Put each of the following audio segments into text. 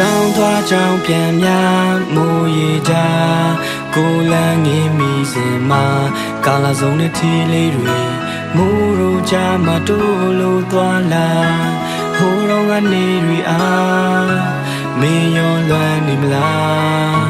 ကြောင်သွားကြောင်ပြန်များမိုးရီကြကိုလန်းငင်းမိစင်မှာကာလာစုံနဲ့ထီလေးတွေမိုးရူကြမှာတိုးလို့သွားလာဟိုးတော့ကနေတွေအားမင်းရောလွမ်းနေမလား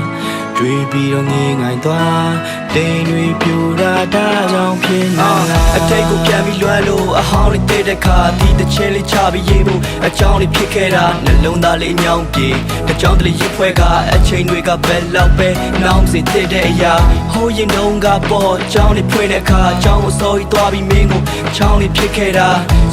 တွေ့ပြီးတော့ငေးငိုင်သွားတိမ်တွေပြူတာဒါကြောင့်ဖြစ်နေလားအတိတ်ကိုပြန်ပြီးလွှမ်းလို့အဟောင်းလေးတဲ့တဲ့ခါဒီတစ်ချင်းလေးချပြီးရေးဖို့အကြောင်းလေးဖြစ်ခဲ့တာနှလုံးသားလေးညောင်းပြေတကြောင်းတလေးရစ်ဖွဲကအချိန်တွေကဘယ်လောက်ပဲနောင်စီတဲ့တဲ့အရာဟိုးရင်တုန်းကပေါ်အကြောင်းလေးဖွင့်တဲ့အခါအကြောင်းကိုစော်ပြီးသွားပြီးမင်းကိုအချောင်းလေးဖြစ်ခဲ့တာ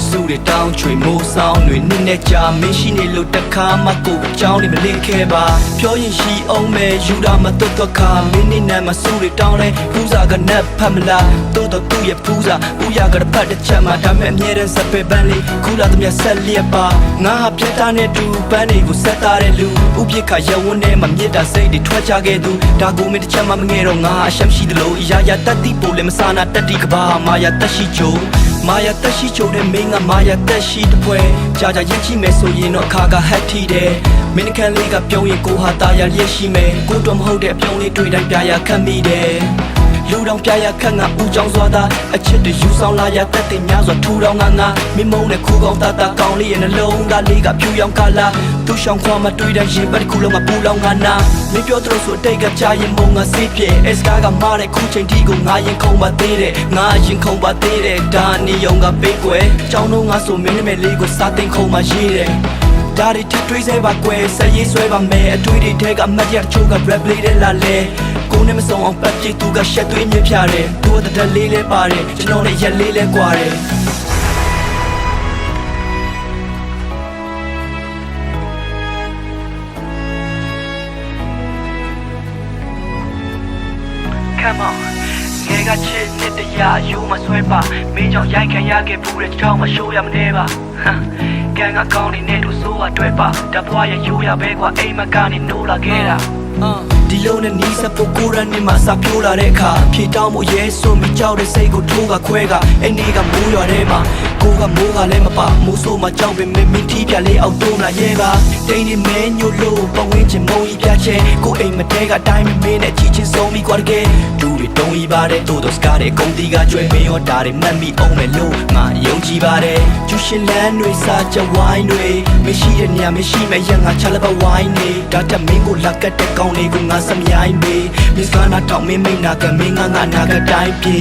စုတွေတောင်းချွေမိုးဆောင်တွေနစ်နဲ့ကြာမင်းရှိနေလို့တခါမှကိုအကြောင်းလေးမလင့်ခဲ့ပါပြောရင်ရှိအောင်မဲ့ယူတာမတွတ်တော့ခါမင်းနေနဲ့မစုတွေတောင်းလဲပူစာကနက်ဖတ်မလားတိုးတော့သူ့ရဲ့ပူစာဦးရကတပတ်တစ်ချက်မှဒါမဲ့အမြဲတမ်းစပယ်ပန်းလေးခုလာသမျှဆက်လျက်ပါငါဟာပြတ်သားနဲ့တူပန်းတွေကိုဆက်သားတဲ့လူဥပြစ်ခရဝန်းထဲမှာမြစ်တာစိတ်တွေထွက်ချခဲ့သူဒါကိုမင်းတစ်ချက်မှမငဲတော့ငါအရှမ်းရှိတယ်လို့အရာရာတက်တိပိုလည်းမဆာနာတက်တိကဘာမာယာတက်ရှိချို မာယာတက်ရှိချိုတဲ့မင်းကမာယာတက်ရှိတပွဲကြာကြာရင်ချိမယ်ဆိုရင်တော့အခါကဟတ်ထီတယ်မင်းခန့်လေးကပြုံးရင်ကိုဟာတာယာလျက်ရှိမယ်ကိုတော့မဟုတ်တဲ့အပြုံးလေးတွေ့တိုင်းပြရာခတ်မိတယ် လူတောင်ပြရခက်ငါဦးချောင်းစွာသာအချစ်တွေယူဆောင်လာရတက်တဲ့များစွာထူထောင်ငါငါမင်းမုံနဲ့ခူကောင်းတာတာကောင်းလေးရဲ့နှလုံးသားလေးကဖြူရောင်ကလာသူ့ရှောင်းခွာမတွေးတဲ့ရင်ပတ်တစ်ခုလုံးကပူလောင်ငါနာမင်းပြောသလိုဆိုအတိတ်ကကြာရင်မုံငါစေးပြေအစကားကမားတဲ့ခုချိန်ထိကိုငါရင်ခုံပါသေးတယ်ငါရင်ခုံပါသေးတယ်ဒါနေယုံကပေးကွယ်ကြောင်းတော့ငါဆိုမင်းနဲ့လေးကိုစာတင်ခုံမှရေးတယ်ဒါတွေထပ်တွေးစေပါကွယ်ဆက်ရေးဆွဲပါမယ်အတွေ့တွေထဲကအမတ်ရတချို့က rap လေးတွေလာလဲကို နဲ့မစုံအောင်ပတ်ကြည့်သူကရှက်သွေးမြပြတယ်သူကတတလေးလေးပါတယ်ကျွန်တော်နဲ့ရက်လေးလေးကွာတယ် Come on ငယ်ကချစ်နှစ်တရာယူမဆွဲပါမင်းကြောင့်ရိုက်ခံရခဲ့ဘူးတဲ့ကြောင်းမရှိုးရမနေပါဟမ်ကန်ကကောင်းနေနဲ့တို့ဆိုးရတွဲပါတပွားရယူရပဲကွာအိမ်မကနေနိုးလာခဲ့တာဒီ လုံးနဲ့နီးစပ်ဖို့ကိုရန်နေမှာစာပြိုးလာတဲ့အခါဖြေတောင်းမှုရဲဆိုမိကြောက်တဲ့စိတ်ကိုထိုးကခွဲကအဲ့ဒီကမိုးရွာထဲမှာ ကိုကမိုးကလည်းမပါမိုးဆိုးမှကြောက်ပင်မင်းမင်းထီးပြလေးအောက်တုံးလာရဲပါတိန်နေမဲညို့လို့ပဝင်းချင်မုံကြီးပြချဲကိုအိမ်မတဲကအတိုင်းမမင်းနဲ့ချီချင်းဆုံးပြီးကွာတကယ်ဒူတွေတုံးကြီးပါတယ်တိုးတော့စကားတွေကုန်တီကကျွဲမင်းရောဒါတွေမှတ်မိအောင်မယ်လို့ငါယုံကြည်ပါတယ်ကျူရှင်လန်းတွေစာကြဝိုင်းတွေမရှိတဲ့နေရာမရှိမဲ့ရငါချလပဝိုင်းနေဒါတက်မင်းကိုလက်ကတ်တဲ့ကောင်းလေးကိုငါစမြိုင်းပေမစ္စကာနာတောင်မင်းမိန်နာကမင်းငါငါနာကတိုင်းပြေ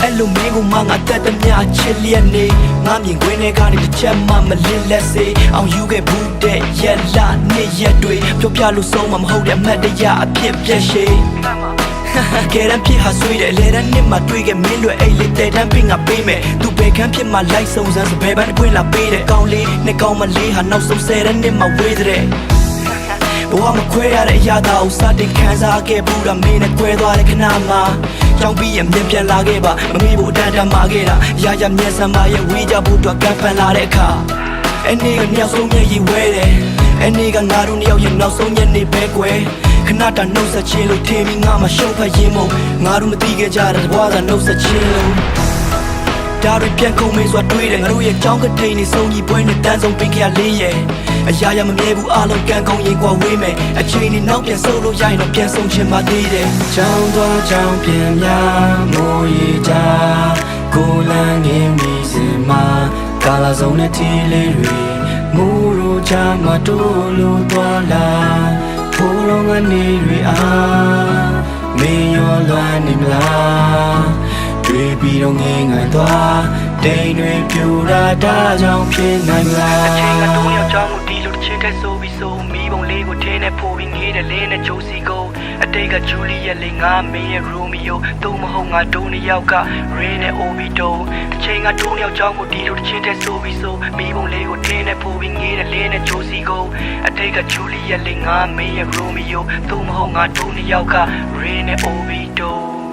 အဲ့လိုမင်းကိုမငါတက်တဲ့မြချစ်လျက်နေငါမြင်ခွင်းထဲကနေတစ်ချက်မှမလစ်လက်စေအောင်ယူခဲ့ဘူးတဲ့ရက်လာနှစ်ရက်တွေပြောပြလို့ဆုံးမမဟုတ်တဲ့အမှတ်တရအဖြစ်ပြက်ရှိကဲရန်ဖြစ်ဟာဆွေးတယ်လေရန်နှစ်မှာတွေ့ခဲ့မင်းလွယ်အိတ်လေးတဲတန်းပင်ငါပေးမယ်သူဘယ်ခမ်းဖြစ်မှာလိုက်စုံစမ်းစပယ်ပန်းအခွင့်လာပေးတယ်ကောင်းလေးနဲ့ကောင်းမလေးဟာနောက်ဆုံးဆယ်ရန်နှစ်မှာဝေးတဲ့ဘဝမခွဲရတဲ့အရာသာကိုစတင်ခံစားခဲ့ဘူးတာမင်းနဲ့ကွဲသွားတဲ့ခဏမှာ ကြောင်ပြီးရမြင်ပြန်လာခဲ့ပါမမေ့ဖို့အတန်တန်မာခဲ့တာရာရမျက်စမ်းမရဲ့ဝေးကြဖို့အတွက်ကပ်ဖန်လာတဲ့အခါအနေကမြောက်ဆုံးမျက်ရည်ဝဲတယ်အနေကငါတို့နှစ်ယောက်ရဲ့နောက်ဆုံးညနေပဲကွယ်ခဏတာနှုတ်ဆက်ချင်းလို့ထင်ပြီးငါမှရှုံးဖက်ရင်မို့ငါတို့မသိခဲ့ကြတဲ့ဘဝကနှုတ်ဆက်ချင်းလို့ ဒါတွေပြန်ကုန်မေးစွာတွေးတယ်ငါတို့ရဲ့ကြောင်းကထိန်နေဆုံးကြီးပွဲနဲ့တန်းဆုံးပင်ခရလေးရဲ့အရာရာမမြဲဘူးအလုံးကန်ကုန်ရင်ကွာဝေးမယ်အချိန်နဲ့နောက်ပြန်ဆုပ်လို့ရရင်တော့ပြန်ဆုံးချင်ပါသေးတယ်ကြောင်သွားကြောင်ပြန်များမိုးရီကြကိုလန်းငင်းမိစင်မှာကာလာစုံနဲ့ထီလေးတွေမိုးရူကြမှာတိုးလို့သွားလာဖိုးလုံးကနေတွေအားမင်းရောလွမ်းနေမလားတွေ့ ပြီးတော့ငင်းငိုင်သွားတိမ်တွေပြူတာဒါကြောင့်ဖြစ်နိုင်မလားအချိန်ကတိုးရောက်ကြောင်းကိုဒီလိုတစ်ချင်းတက်ဆိုပြီးဆိုမိဘုံလေးကိုထင်းနဲ့ပို့ပြီးငေးတယ်လင်းနဲ့ဂျိုစီကိုအတိတ်ကဂျူလီရဲ့လေးငါမင်းရဲ့ရိုမီယိုသူ့မဟုတ်ငါဒိုးနှစ်ယောက်ကရင်းနဲ့အိုဘီတိုအချိန်ကတိုးရောက်ကြောင်းကိုဒီလိုတစ်ချင်းတက်ဆိုပြီးဆိုမိဘုံလေးကိုထင်းနဲ့ပို့ပြီးငေးတယ်လင်းနဲ့ဂျိုစီကိုအတိတ်ကဂျူလီရဲ့လေးငါမင်းရဲ့ရိုမီယိုသူ့မဟုတ်ငါဒိုးနှစ်ယောက်ကရင်းနဲ့အိုဘီတို